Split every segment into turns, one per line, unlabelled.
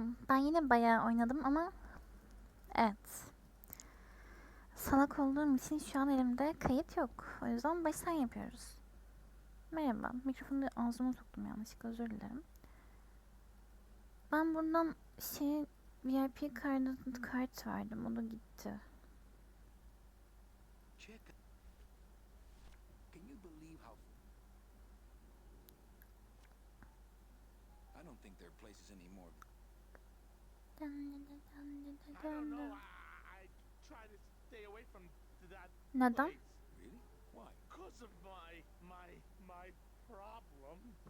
diyeceğim. Ben yine bayağı oynadım ama evet. Salak olduğum için şu an elimde kayıt yok. O yüzden baştan yapıyoruz. Merhaba. Mikrofonu ağzıma soktum yanlışlıkla özür dilerim. Ben buradan şey VIP kart, kart verdim. O da gitti.
Places anymore.
Problem.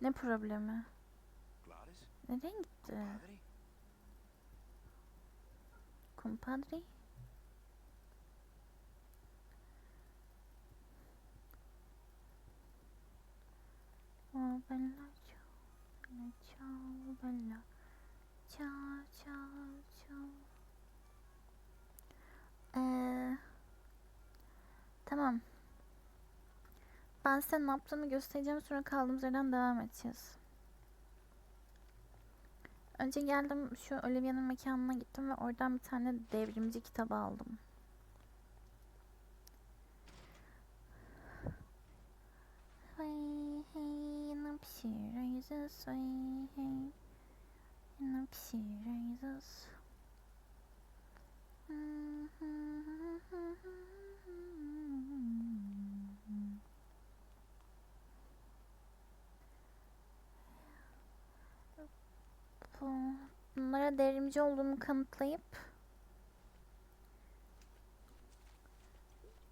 Ne problemi? Nereye gitti?
Padre?
Kumpadri? Oh bella ciao, bella ciao, bella ciao. Ee, tamam. Ben size ne yaptığımı göstereceğim sonra kaldığımız yerden devam edeceğiz. Önce geldim şu Olivia'nın mekanına gittim ve oradan bir tane devrimci kitabı aldım. Hey hey ne pişireceğiz Nupsi Jesus. Bunlara devrimci olduğumu kanıtlayıp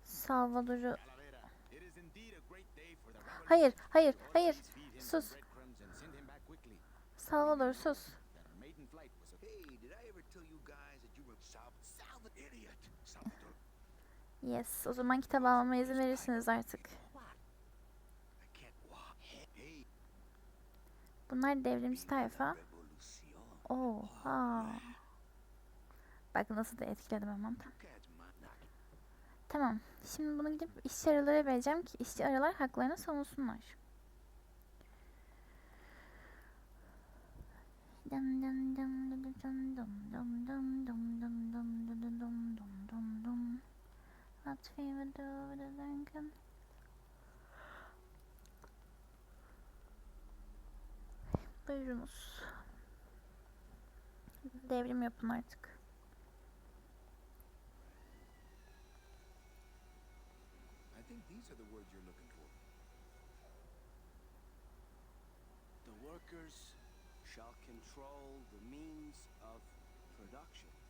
Salvador'u Hayır, hayır, hayır. Sus. Salvador sus. Yes, o zaman kitap almama izin verirsiniz artık. Bunlar devrimci tayfa. Oha. Bak nasıl da etkiledim hemen. Tamam. Şimdi bunu gidip işçi arılara vereceğim ki işçi arılar haklarını savunsunlar. Dum dum dum dum dum dum dum dum dum dum dum dum. Buyurunuz. Devrim yapın artık.
I think these are the words you're looking for.
The workers shall control the means of production.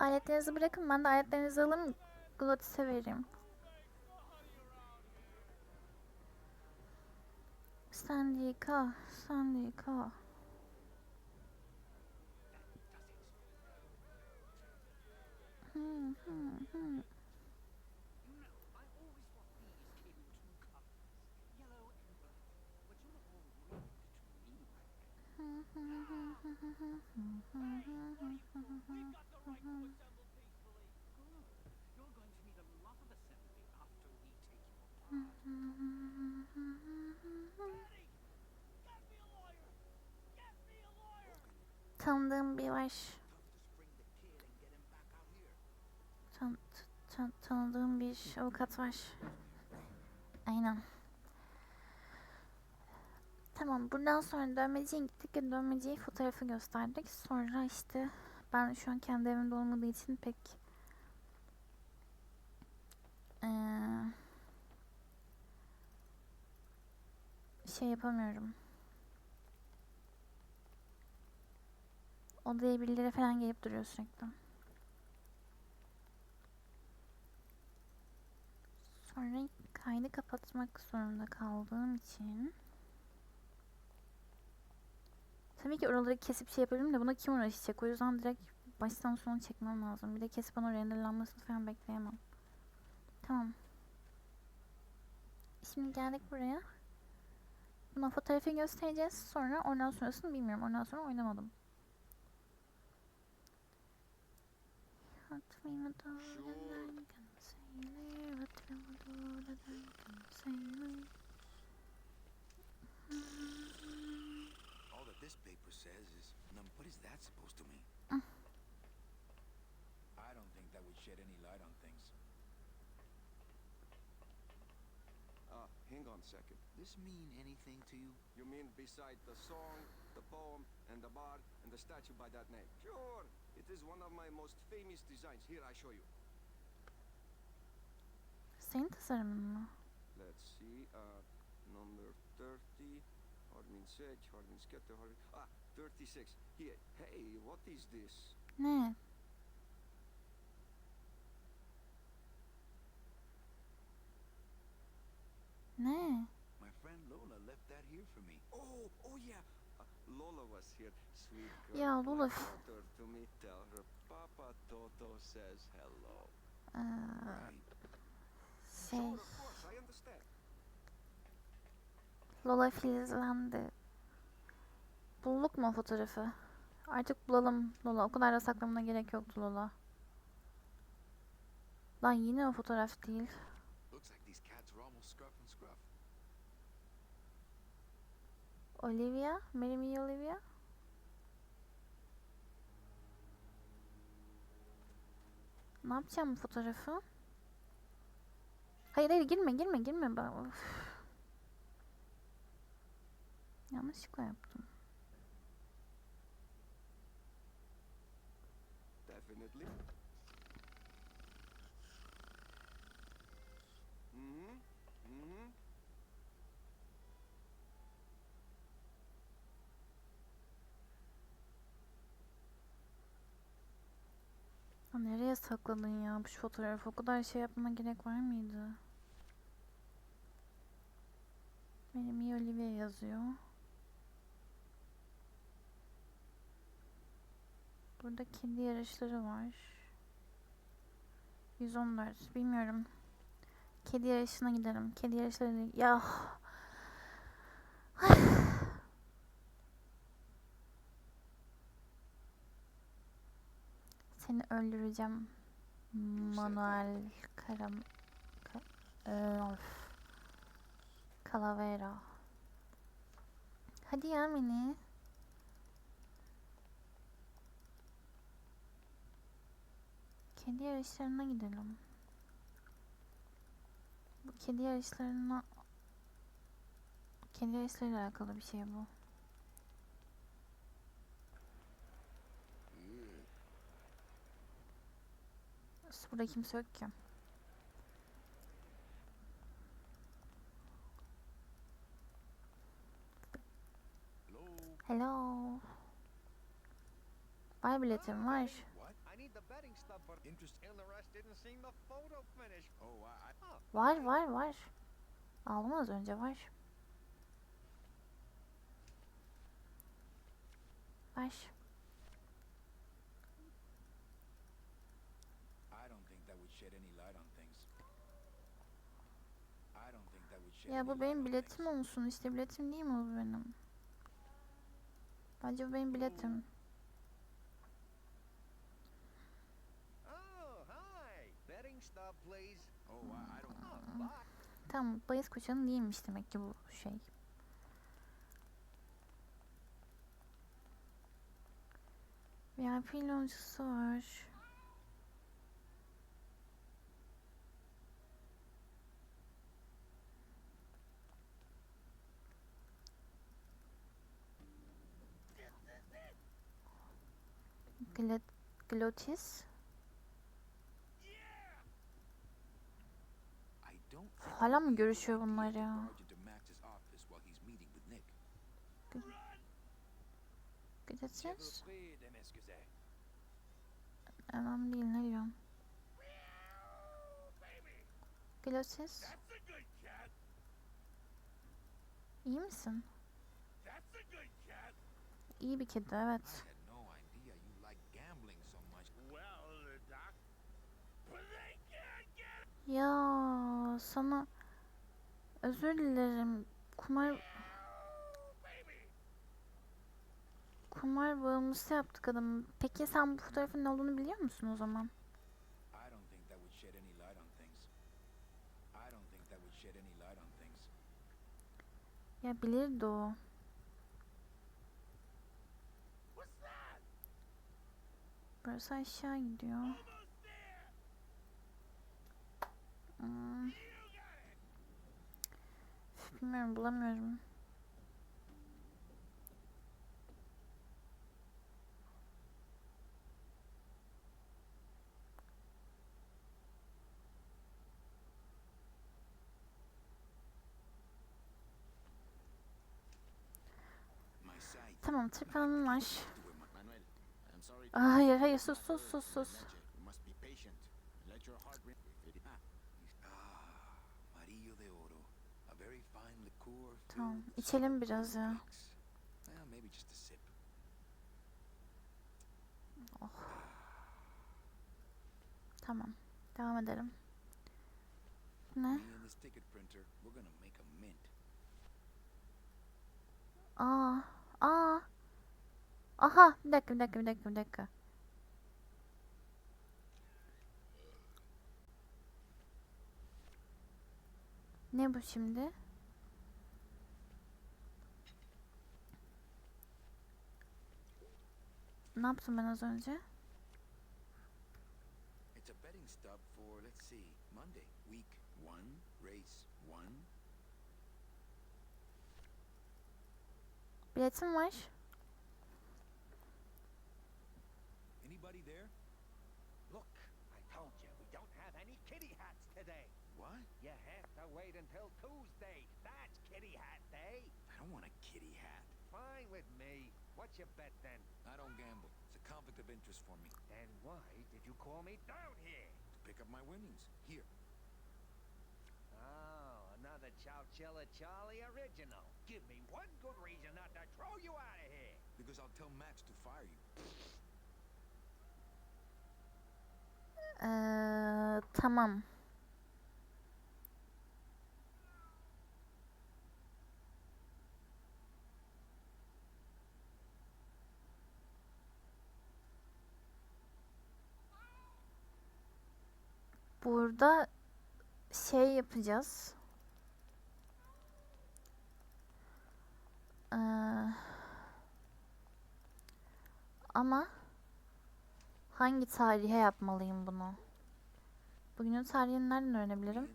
Aletlerinizi bırakın ben de aletlerinizi alın Glottis'e vereyim. Sendika, sendika. Hmm, hmm, hmm. Tanıdığım bir var. Tan tan tanıdığım bir avukat var. Aynen. Tamam buradan sonra dövmeciye gittik ve dövmeciye fotoğrafı gösterdik. Sonra işte ben şu an kendi evimde olmadığı için pek eee, şey yapamıyorum. Odaya birileri falan gelip duruyor sürekli. Sonra kaydı kapatmak zorunda kaldığım için Tabii ki oraları kesip şey yapabilirim de buna kim uğraşacak? O yüzden direkt baştan sona çekmem lazım. Bir de kesip onun renderlanmasını falan bekleyemem. Tamam. Şimdi geldik buraya. Buna fotoğrafı göstereceğiz. Sonra ondan sonrasını bilmiyorum. Ondan sonra oynamadım. What we will
says is, num, what is that supposed to mean?
I don't think that would shed any light on things.
Uh, hang on a second.
This mean anything to you?
You mean beside the song, the poem, and the bar, and the statue by that name? Sure. It is one of my most famous designs. Here, I show you.
Senin tasarımın?
Let's see. Uh, number 30. Hardin Sech, Hardin Sketter, Hardin... Ah, 36. Here. Hey, what is this?
Ne? Ne?
My friend Lola left that here for me.
Oh, oh yeah. Uh, Lola was here. Sweet girl.
Ya Lola.
to me. Tell her Papa Toto says hello.
Ee, şey. Lola filizlendi. Bulduk mu fotoğrafı? Artık bulalım Lola. O kadar da saklamana gerek yoktu Lola. Lan yine o fotoğraf değil. Olivia? Marry me Olivia? Ne yapacağım bu fotoğrafı? Hayır hayır girme girme girme. Yanlışlıkla yaptım. Nereye sakladın ya bu fotoğrafı? O kadar şey yapmana gerek var mıydı? Benim iyi Olivia yazıyor. Burada kedi yarışları var. 114. Bilmiyorum. Kedi yarışına gidelim. Kedi yarışları... Ya... Seni öldüreceğim. Manuel Karam... Ka Öf. Calavera. Hadi ya Mini. Kedi yarışlarına gidelim. Bu kedi yarışlarına... Kedi yarışlarıyla alakalı bir şey bu. Burada kimse yok ki.
Hello?
Var biletim var. Var var var. Aldım az önce var. Var.
I don't think that would shed any light on things. I don't think that would shed
Ya bu benim biletim olsun işte biletim değil mi bu benim? Bence bu benim biletim.
Bye.
Tamam bayız koçanın değilmiş demek ki bu şey. VIP loncası var. Glat Glotis. Hala mı görüşüyor bunlar ya?
m'excusez.
Önemli değil ne diyorum. Glotis. İyi misin? İyi bir kedi evet. Ya sana özür dilerim. Kumar kumar bağımlısı yaptık adamı. Peki sen bu fotoğrafın ne olduğunu biliyor musun o zaman? Ya bilirdi o. Burası aşağı gidiyor.
Almost there.
Hmm, bilmiyorum bulamıyorum. Tamam tırpanım var. Aa, hayır hayır sus sus sus sus. Tamam içelim biraz ya.
sip.
Tamam devam edelim. Ne? Aa, aa. Aha, bir dakika, bir dakika, bir dakika, bir dakika. Ne bu şimdi? Ne yaptım ben az önce?
It's a betting stub for, let's see, Monday, week one, race one.
Biletim var.
Anybody there?
Look, I told you we don't have any kitty hats today.
What?
You have to wait until Tuesday. That's kitty hat day.
I don't want a kitty hat.
Fine with me. What's your bet then?
I don't gamble. It's a conflict of interest for me.
Then why did you call me down here?
To pick up my winnings. Here.
Oh, another Chowchilla Charlie original. Give me one good reason not to throw you out of here.
Because I'll tell Max to fire you.
Ee, tamam. Burada şey yapacağız. Ee, ama hangi tarihe yapmalıyım bunu? Bugünün tarihini nereden öğrenebilirim?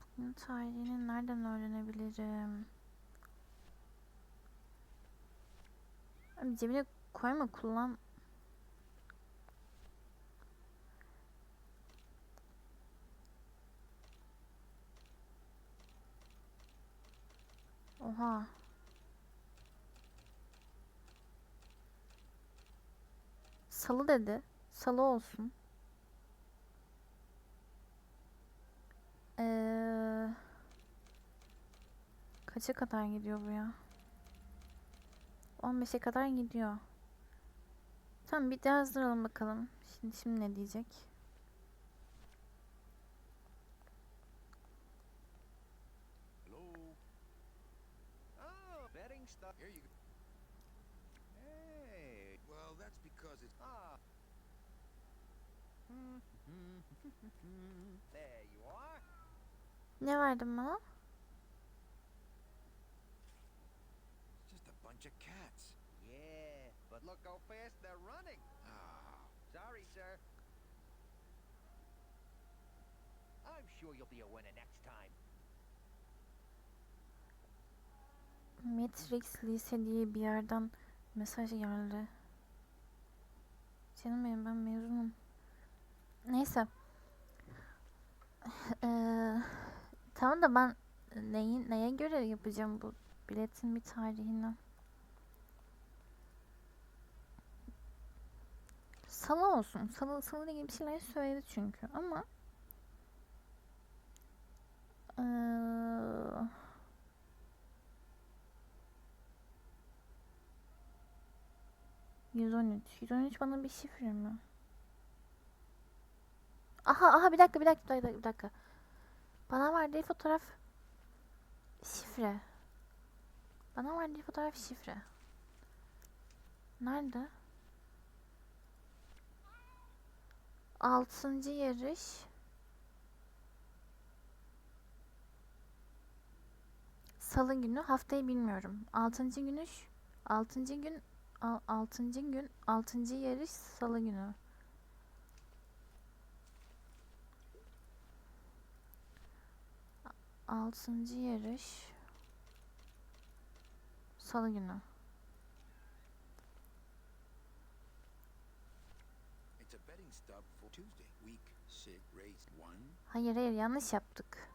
Bugünün tarihini nereden öğrenebilirim? Abi cebine koyma kullan. Oha. Salı dedi. Salı olsun. Ee, kaça kadar gidiyor bu ya? 15'e kadar gidiyor. Tamam bir de yazdıralım bakalım. Şimdi şimdi ne diyecek?
Hello?
Oh, betting stuff.
Here you go.
Hey.
Well, that's because it's.
Ah. there you are.
Ne verdin bana?
Just a bunch of cats.
Yeah, but look how fast they're running.
Ah,
Sorry, sir. I'm sure you'll be a winner next time.
Matrix Lise diye bir yerden mesaj geldi. Canım benim ben mezunum. Neyse. Eee, tamam da ben neyin, neye göre yapacağım bu biletin bir tarihini? Salı olsun. Salı, salı ile ilgili bir şeyler söyledi çünkü ama. Yüz on üç bana bir şifre mi? Aha aha bir dakika bir dakika bir dakika bir dakika. Bana verdiği fotoğraf şifre. Bana verdiği fotoğraf şifre. Nerede? Altıncı yarış. Salı günü haftayı bilmiyorum. Altıncı günü altıncı gün al- altıncı gün altıncı yarış salı günü. Altıncı yarış salı günü. Hayır hayır yanlış yaptık.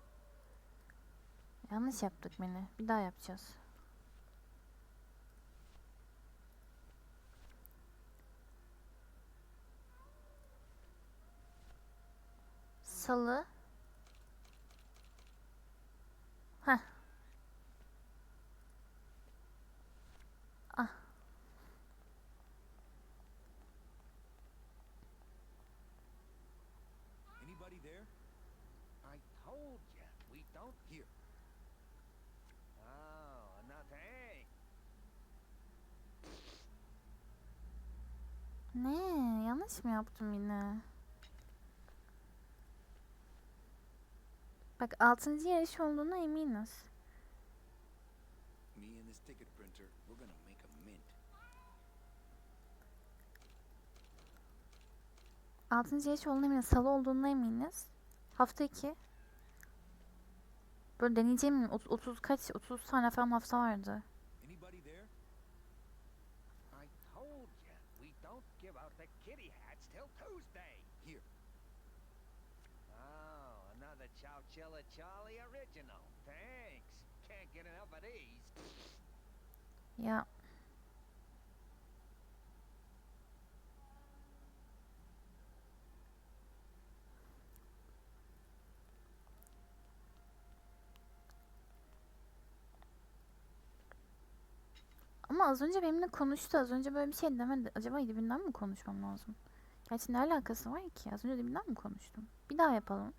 Yanlış yaptık beni. Bir daha yapacağız. Salı. Heh. Ah.
Anybody there?
I told you, we don't.
Here.
Oh, nothing.
Ne? Yanlış mı yaptım yine? Bak 6. yarış olduğuna eminiz.
Me and this ticket printer, we're gonna make a mint.
6. yarış olduğuna eminiz. Salı olduğuna eminiz. Hafta 2. Böyle deneyeceğim 30, 30 kaç 30 tane falan hafta vardı.
Anybody there?
I told you, we don't give out the kitty hats till Tuesday.
Here.
Oh, another Chowchilla Charlie original. Thanks. Can't get enough of these.
Ya Ama az önce benimle konuştu. Az önce böyle bir şey demedi. Acaba dibinden mi konuşmam lazım? Gerçi ne alakası var ki? Az önce dibinden mi konuştum? Bir daha yapalım.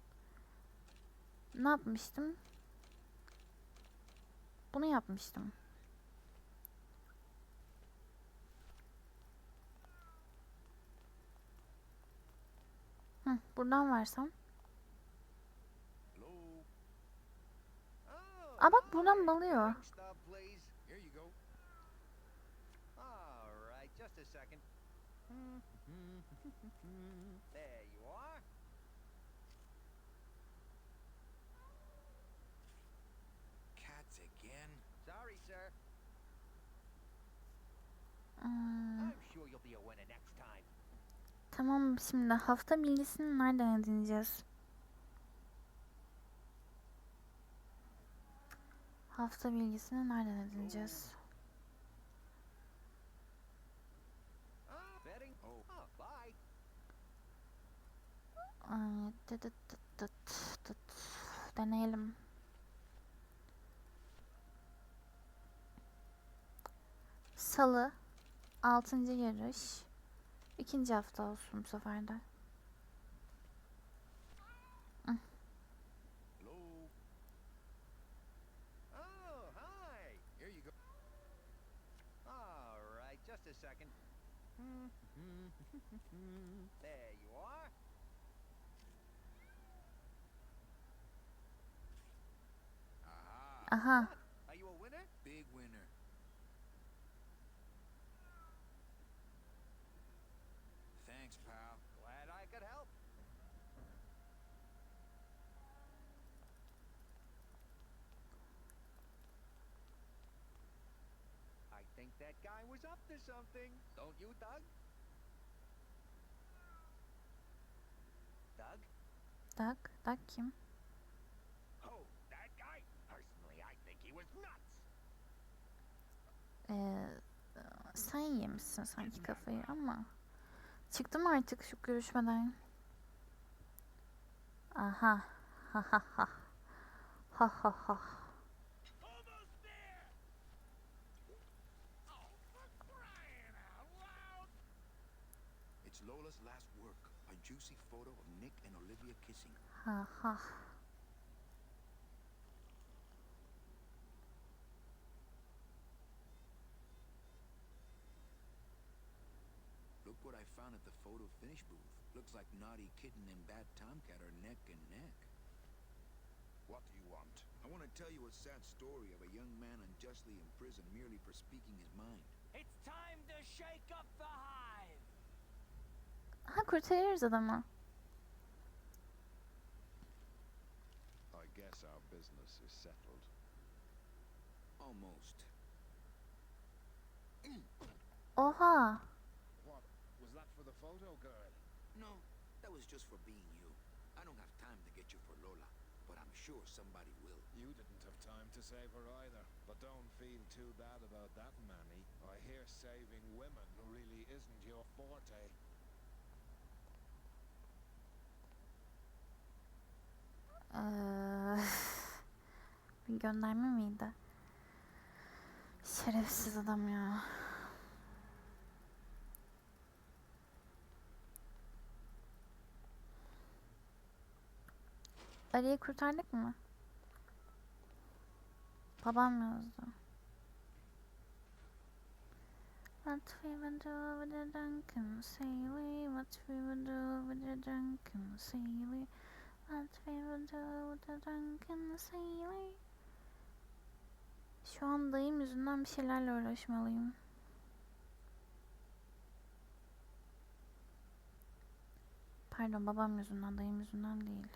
Ne yapmıştım? Bunu yapmıştım. Hı, buradan versem. Aa bak buradan balıyor.
Drink stub, please.
Here you go.
All right, just a second. there you are.
Cats again.
Sorry, sir.
Hmm,
I'm sure you'll be a winner next time.
Tamam şimdi hafta bilgisini nereden edineceğiz? Hafta bilgisini nereden edineceğiz?
Oh.
Deneyelim. Salı 6. yarış. İkinci hafta olsun bu sefer de.
There you are.
Aha.
Aha.
Are you a winner?
Big winner. Thanks, pal.
Glad I could help. I think that guy was up to something. Don't you, Doug? Doug?
Dak. Dak kim?
Oh, that guy? Personally, I think he was nuts.
Ee, sen yemişsin sanki kafayı ama
Çıktım artık şu görüşmeden. Aha. Ha ha ha. Ha ha ha. Ha ha.
Look what I found at the photo finish booth. Looks like Naughty Kitten and Bad Tomcat are neck and neck. What do you want? I want to tell you a sad story of a young man unjustly imprisoned merely for speaking his mind.
It's time to shake up the hive!
Ha kurtarıyoruz adamı.
Guess our business is settled.
Almost.
Oha.
What? Was that for the photo girl?
No, that was just for being you. I don't have time to get you for Lola, but I'm sure somebody will.
You didn't have time to save her either. But don't feel too bad about that, Manny. I hear saving women really isn't your forte.
Ee, bir gönderme miydi? Şerefsiz adam ya. Ali'yi kurtardık mı? Babam yazdı. What we would do with the drunken sailor, what we would do with the sailor. What we will do the drunken sailor. Şu an dayım yüzünden bir şeylerle uğraşmalıyım. Pardon babam yüzünden, dayım yüzünden değil.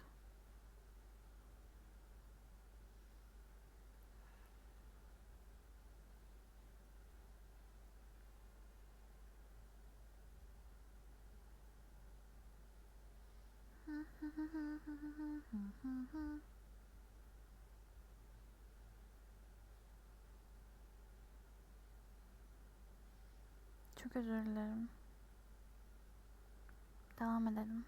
Çok özür dilerim. Devam edelim.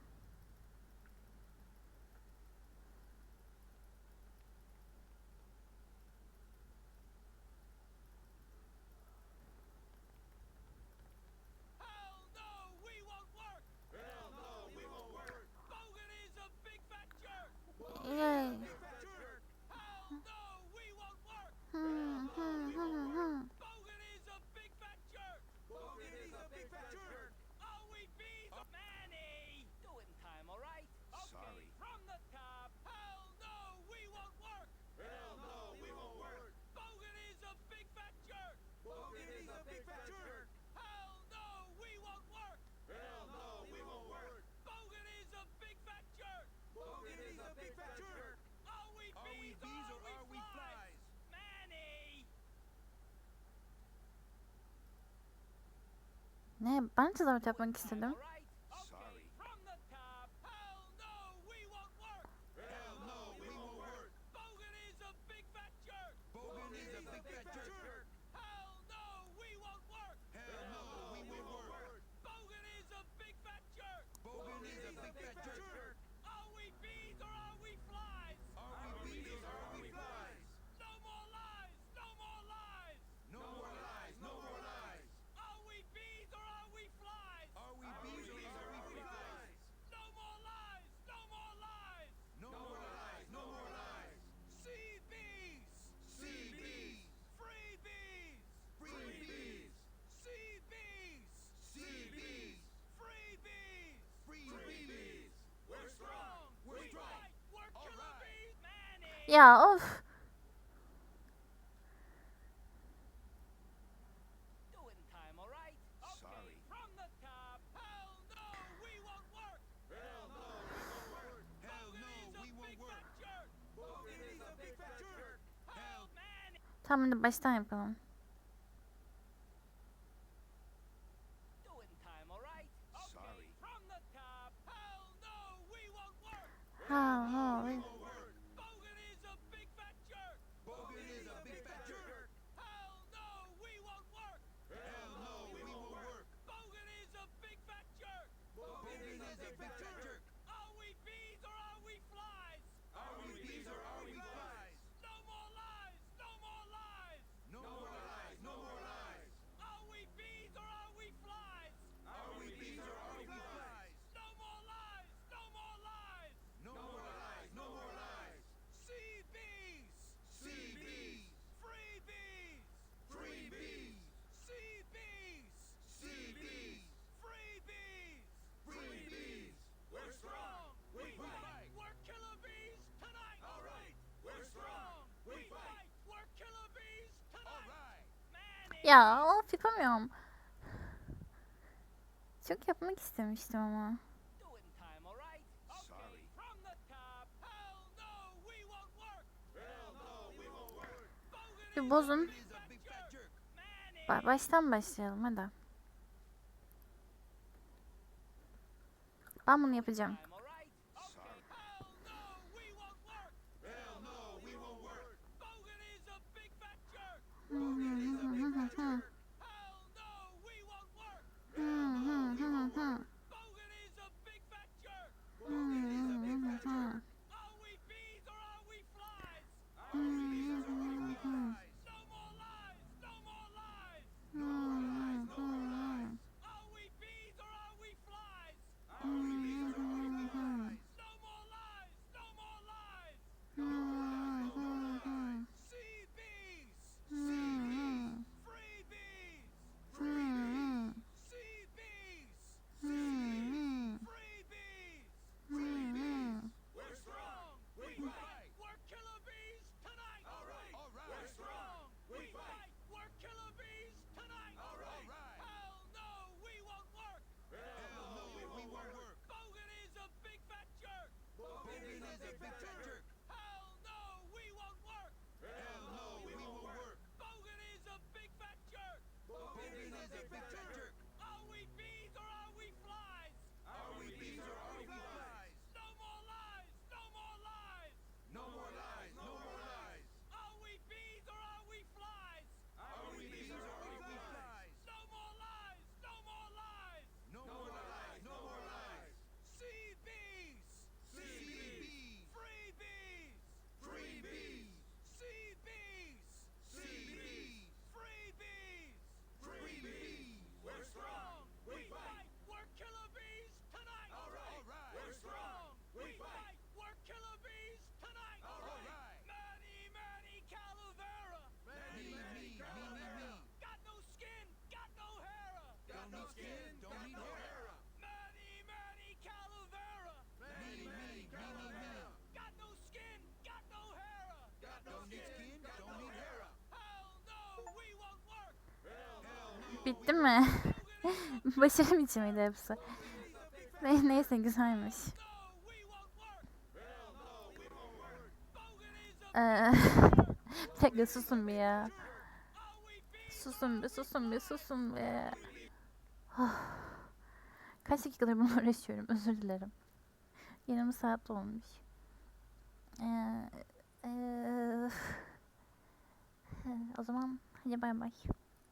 Ne? Ben tezahürat yapmak istedim.
Hell, Manny!
Tamam hadi baştan yapalım. Ya of yapamıyorum. Çok yapmak istemiştim ama. Bir bozun. Baştan başlayalım hadi. Ben bunu yapacağım. Bitti mi? Başarım için miydi hepsi? Neyse güzelmiş. Ee, bir dakika susun bir ya. Susun bir, susun bir, susun bir. Oh. Kaç dakikadır bunu uğraşıyorum, özür dilerim. Yarım saat olmuş. Ee, e, eh. o zaman hadi bay bay.